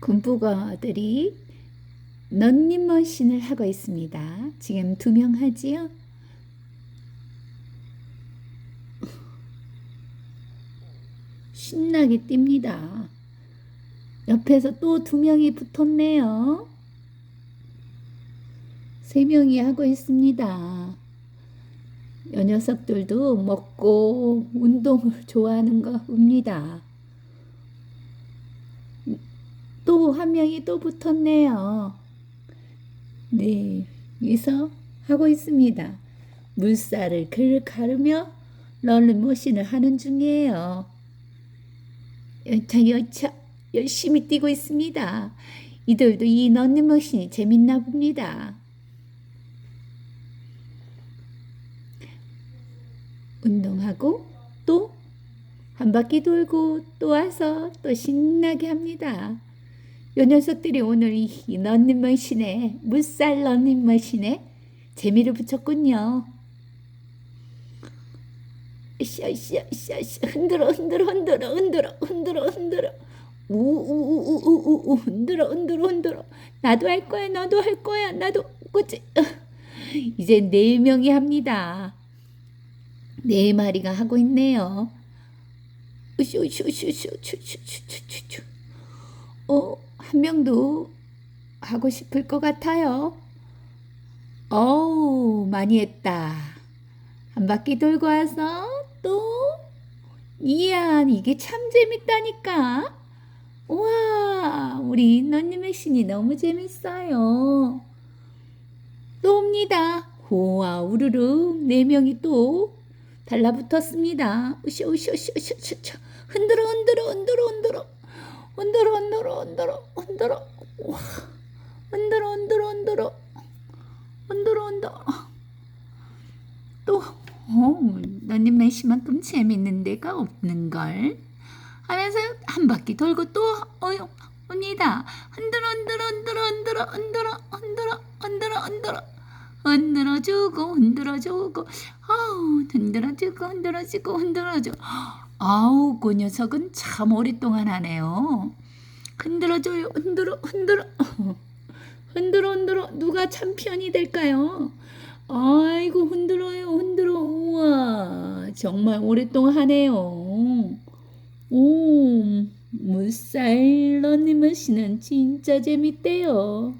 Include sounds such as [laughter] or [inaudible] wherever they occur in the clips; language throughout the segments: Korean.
군부거들이 런닝머신을 하고 있습니다. 지금 두 명 하지요? 신나게 뜁니다. 옆에서 또 두 명이 붙었네요. 세 명이 하고 있습니다. 요 녀석들도 먹고 운동을 좋아하는 거 봅니다. 또 한 명이 또 붙었네요. 네, 여기서 하고 있습니다. 물살을 글 가르며 런닝머신을 하는 중이에요. 여차 여차 열심히 뛰고 있습니다. 이들도 이 런닝 머신이 재밌나 봅니다. 운동하고 또 한 바퀴 돌고 또 와서 또 신나게 합니다. 요 녀석들이 오늘 이 런닝머신에 물살 런닝머신에 재미를 붙였군요. 샤샤샤샤 흔들어 흔들어 흔들어 흔들어 흔들어 흔들어 우우우우우우 흔들어 흔들어 흔들어 나도 할 거야 나도 할 거야 나도 그치 [laughs] 이제 네 명이 합니다. 네 마리가 하고 있네요. 슈슈슈슈슈슈슈슈슈. 어, 한 명도 하고 싶을 것 같아요. 어우, 많이 했다. 한 바퀴 돌고 와서 또, 이야, 이게 참 재밌다니까. 우와, 우리 너님의 신이 너무 재밌어요. 또 옵니다. 우와, 우르르, 네 명이 또 달라붙었습니다. 으쌰, 으쌰, 으쌰, 으쌰, 으쌰. 흔들어, 흔들어, 흔들어, 흔들어. 흔들어, 흔들어, 흔들어, 흔들어. 와, 흔들어, 흔들어, 흔들어. 흔들어, 흔들어. 또, 어, 너님 날씨만큼 재밌는 데가 없는걸. 하면서 한 바퀴 돌고 또, 어, 옵니다. 흔들어, 흔들어, 흔들어, 흔들어, 흔들어, 흔들어, 흔들어, 흔들어. 흔들어주고, 흔들어주고, 아우, 흔들어주고, 흔들어주고, 흔들어주고. 아우, 그 녀석은 참 오랫동안 하네요. 흔들어줘요, 흔들어, 흔들어. 흔들어, 흔들어. 누가 챔피언이 될까요? 아이고, 흔들어요, 흔들어. 우와, 정말 오랫동안 하네요. 오, 물살 런닝머신은 진짜 재밌대요.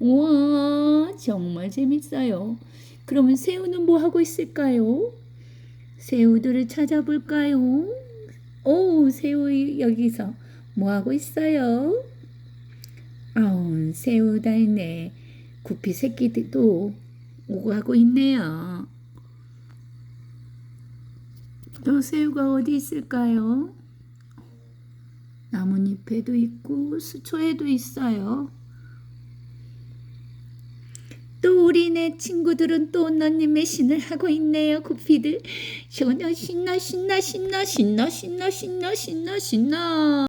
우와, 정말 재밌어요. 그러면 새우는 뭐 하고 있을까요? 새우들을 찾아볼까요? 오, 새우 여기서 뭐 하고 있어요? 아우, 새우 달네. 구피 새끼들도 오고 하고 있네요. 또 새우가 어디 있을까요? 나뭇잎에도 있고 수초에도 있어요. 또 우리네 친구들은 또 너님의 신을 하고 있네요. 구피들. 신나 신나 신나 신나 신나 신나 신나 신나 신나